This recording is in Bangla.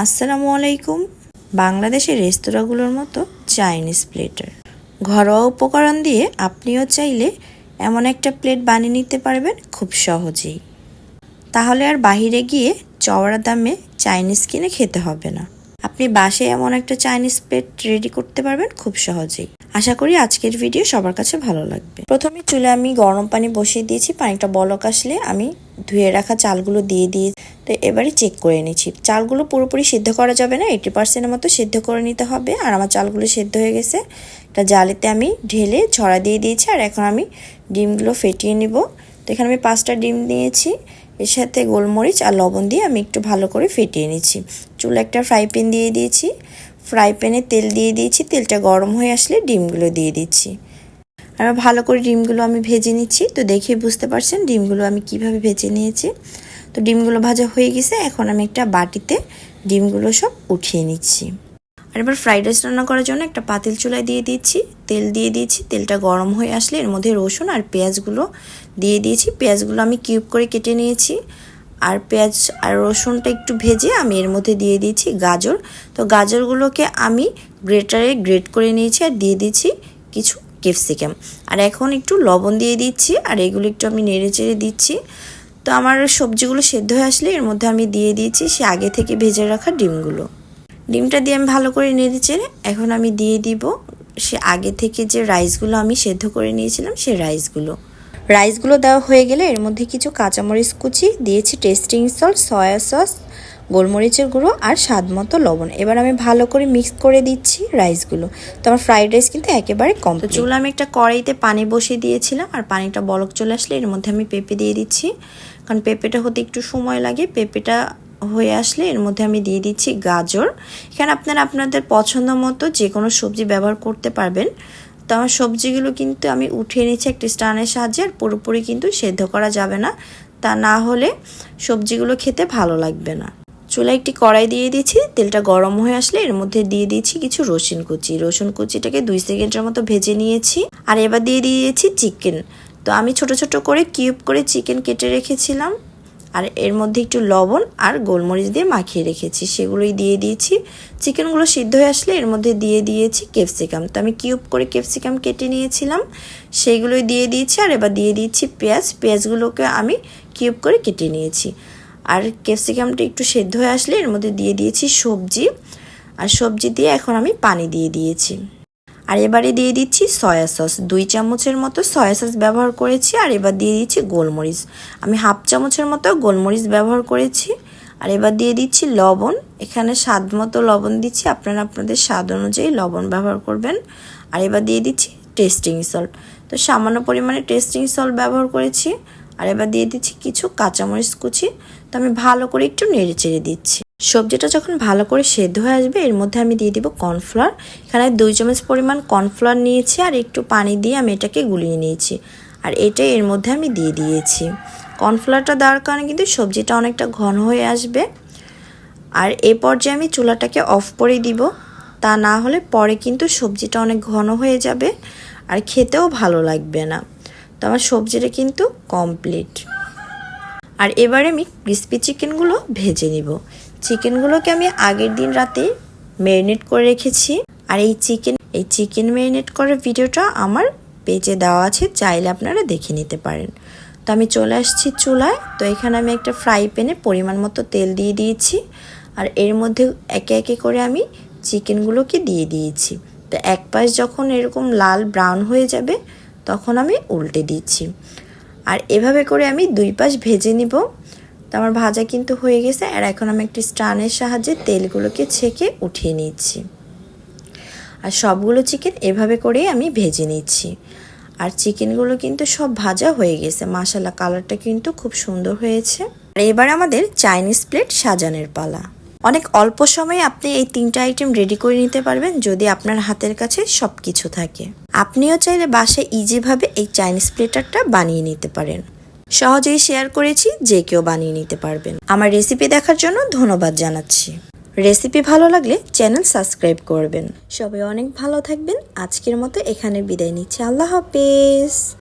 আসসালামু আলাইকুম। বাংলাদেশের রেস্তোরাঁগুলোর মতো চাইনিজ প্লেটার ঘরোয়া উপকরণ দিয়ে আপনিও চাইলে এমন একটা প্লেট বানিয়ে নিতে পারবেন খুব সহজেই। তাহলে আর বাহিরে গিয়ে চওড়া দামে চাইনিজ কিনে খেতে হবে না। আপনি বাসে এমন একটা চাইনিজ প্লেট রেডি করতে পারবেন খুব সহজেই। আশা করি আজকের ভিডিও সবার কাছে ভালো লাগবে। প্রথমে চুলে আমি গরম পানি বসিয়ে দিয়েছি, পানিটা বলক আসলে আমি ধুয়ে রাখা চালগুলো দিয়ে দিয়ে তো এবারে চেক করে নিচ্ছি। চালগুলো পুরোপুরি সিদ্ধ করা যাবে না এইটি পার্সেন্টের মতো সিদ্ধ করে নিতে হবে আর আমার চালগুলো সিদ্ধ হয়ে গেছে। এটা জালিতে আমি ঢেলে ছড়া দিয়ে দিয়েছি আর এখন আমি ডিমগুলো ফেটিয়ে নিব। তো এখানে আমি পাঁচটা ডিম নিয়েছি। এর সাথে গোলমরিচ আর লবণ দিয়ে আমি একটু ভালো করে ফেটিয়ে নিচ্ছি। চুলে একটা ফ্রাই প্যান দিয়ে দিয়েছি। ফ্রাই প্যানে তেল দিয়ে দিয়েছি। তেলটা গরম হয়ে আসলে ডিমগুলো দিয়ে দিচ্ছি। আর ভালো করে ডিমগুলো আমি ভেজে নিচ্ছি। তো দেখে বুঝতে পারছেন ডিমগুলো আমি কীভাবে ভেজে নিয়েছি। তো ডিমগুলো ভাজা হয়ে গেছে। এখন আমি একটা বাটিতে ডিমগুলো সব উঠিয়ে নিচ্ছি। আর এবার ফ্রাইড রাইস রান্না করার জন্য একটা পাতিল চুলায় দিয়ে দিচ্ছি। তেল দিয়ে দিয়েছি তেলটা গরম হয়ে আসলে এর মধ্যে রসুন আর পেঁয়াজগুলো দিয়ে দিয়েছি। পেঁয়াজগুলো আমি কিউব করে কেটে নিয়েছি। আর পেঁয়াজ আর রসুনটা একটু ভেজে আমি এর মধ্যে দিয়ে দিয়েছি গাজর। তো গাজরগুলোকে আমি গ্রেটারে গ্রেট করে নিয়েছি আর দিয়ে দিয়েছি কিছু ক্যাপসিকাম আর এখন একটু লবণ দিয়ে দিচ্ছি আর এগুলো একটু আমি নেড়ে চেড়ে দিচ্ছি। তো আমার সবজিগুলো সেদ্ধ হয়ে আসলে এর মধ্যে আমি দিয়ে দিয়েছি সে আগে থেকে ভেজে রাখা ডিমগুলো। ডিমটা দিয়ে আমি ভালো করে নেড়ে চেড়ে এখন আমি দিয়ে দিব সে আগে থেকে যে রাইসগুলো আমি সেদ্ধ করে নিয়েছিলাম সে রাইসগুলো। রাইসগুলো দেওয়া হয়ে গেলে এর মধ্যে কিছু কাঁচামরিচ কুচি দিয়েছি টেস্টিং সল্ট সয়া সস গোলমরিচের গুঁড়ো আর স্বাদ মতো লবণ। এবার আমি ভালো করে মিক্স করে দিচ্ছি রাইসগুলো। তো আমার ফ্রাইড রাইস কিন্তু একেবারে কম তো চুলা আমি একটা কড়াইতে পানি বসিয়ে দিয়েছিলাম আর পানিটা বলক চলে আসলে এর মধ্যে আমি পেঁপে দিয়ে দিচ্ছি। কারণ পেঁপেটা হতে একটু সময় লাগে পেঁপেটা হয়ে আসলে এর মধ্যে আমি দিয়ে দিচ্ছি গাজর। এখানে আপনারা আপনাদের পছন্দ মতো যে কোনো সবজি ব্যবহার করতে পারবেন। তো আমার সবজিগুলো কিন্তু আমি উঠিয়ে নিচ্ছি একটি স্টানের সাহায্যে আর পুরোপুরি কিন্তু সেদ্ধ করা যাবে না। তা না হলে সবজিগুলো খেতে ভালো লাগবে না। চুলা একটি কড়াই দিয়ে দিয়েছি তেলটা গরম হয়ে আসলে এর মধ্যে দিয়ে দিয়েছি কিছু রসুন কুচি। রসুন কুচিটাকে দুই সেকেন্ডের মতো ভেজে নিয়েছি আর এবার দিয়ে দিয়েছি চিকেন। তো আমি ছোট ছোট করে কিউব করে চিকেন কেটে রেখেছিলাম। আর এর মধ্যে একটু লবণ আর গোলমরিচ দিয়ে মাখিয়ে রেখেছি। সেগুলোই দিয়ে দিয়েছি। চিকেনগুলো সিদ্ধ হয়ে আসলে এর মধ্যে দিয়ে দিয়েছি ক্যাপসিকাম। তো আমি কিউব করে ক্যাপসিকাম কেটে নিয়েছিলাম। সেইগুলোই দিয়ে দিয়েছি আর এবার দিয়ে দিয়েছি পেঁয়াজ। পেঁয়াজগুলোকে আমি কিউব করে কেটে নিয়েছি। আর ক্যাপসিকামটা একটু সেদ্ধ হয়ে আসলে এর মধ্যে দিয়ে দিয়েছি সবজি। আর সবজি দিয়ে এখন আমি পানি দিয়ে দিয়েছি। আর এবারে দিয়ে দিচ্ছি সয়া সস। দুই চামচের মতো সয়া সস ব্যবহার করেছি, আর এবার দিয়ে দিচ্ছি গোলমরিচ। আমি হাফ চামচের মতো গোলমরিচ ব্যবহার করেছি, আর এবার দিয়ে দিচ্ছি লবণ। এখানে স্বাদ মতো লবণ দিচ্ছি, আপনারা আপনাদের স্বাদ অনুযায়ী লবণ ব্যবহার করবেন। আর এবার দিয়ে দিচ্ছি টেস্টিং সল্ট। তো সামান্য পরিমাণে টেস্টিং সল্ট ব্যবহার করেছি, আর এবার দিয়ে দিচ্ছি কিছু কাঁচামরিচ কুচি। তো আমি ভালো করে একটু নেড়ে চেড়ে দিচ্ছি। সবজিটা যখন ভালো করে সেদ্ধ হয়ে আসবে, এর মধ্যে আমি দিয়ে দিব কর্নফ্লাওয়ার। এখানে দুই চামচ পরিমাণ কর্নফ্লাওয়ার নিয়েছি আর একটু পানি দিয়ে আমি এটাকে গুলিয়ে নিয়েছি। আর এটা এর মধ্যে আমি দিয়ে দিয়েছি। কর্নফ্লাওয়ারটা দেওয়ার কারণে কিন্তু সবজিটা অনেকটা ঘন হয়ে আসবে। আর এ পর্যায়ে আমি চুলাটাকে অফ করে দিব। তা না হলে পরে কিন্তু সবজিটা অনেক ঘন হয়ে যাবে আর খেতেও ভালো লাগবে না। তো আমার সবজিটা কিন্তু কমপ্লিট। আর এবারে আমি ক্রিস্পি চিকেনগুলো ভেজে নিব। চিকেনগুলোকে আমি আগের দিন রাতে ম্যারিনেট করে রেখেছি। আর এই চিকেন এই চিকেন ম্যারিনেট করার ভিডিওটা আমার পেজে দেওয়া আছে, চাইলে আপনারা দেখে নিতে পারেন। তো আমি চলে আসছি চুলায়। তো এখানে আমি একটা ফ্রাই প্যানে পরিমাণ মতো তেল দিয়ে দিয়েছি। আর এর মধ্যে একে একে করে আমি চিকেনগুলোকে দিয়ে দিয়েছি। তো এক পাশ যখন এরকম লাল ব্রাউন হয়ে যাবে, তখন আমি উল্টে দিচ্ছি। আর এভাবে করে আমি দুই পাশ ভেজে নিব। তো আমার ভাজা কিন্তু হয়ে গেছে, আর এখন আমি একটি স্টানের সাহায্যে তেলগুলোকে ছেঁকে উঠিয়ে নিচ্ছি। আর সবগুলো চিকেন এভাবে করেই আমি ভেজে নিচ্ছি। আর চিকেনগুলো কিন্তু সব ভাজা হয়ে গেছে মাসালা কালারটা কিন্তু খুব সুন্দর হয়েছে। আর এবার আমাদের চাইনিজ প্লেট সাজানোর পালা। অনেক অল্প সময়ে আপনি এই তিনটা আইটেম রেডি করে নিতে পারবেন যদি আপনার হাতের কাছে সব কিছু থাকে। আপনিও চাইলে বাসায় ইজিভাবে এই চাইনিজ প্লেটারটা বানিয়ে নিতে পারেন। সহজেই শেয়ার করেছি, যে কেউ বানিয়ে নিতে পারবেন। আমার রেসিপি দেখার জন্য ধন্যবাদ জানাচ্ছি। রেসিপি ভালো লাগলে চ্যানেল সাবস্ক্রাইব করবেন। সবাই অনেক ভালো থাকবেন। আজকের মতো এখানে বিদায় নিচ্ছি। আল্লাহ হাফেজ।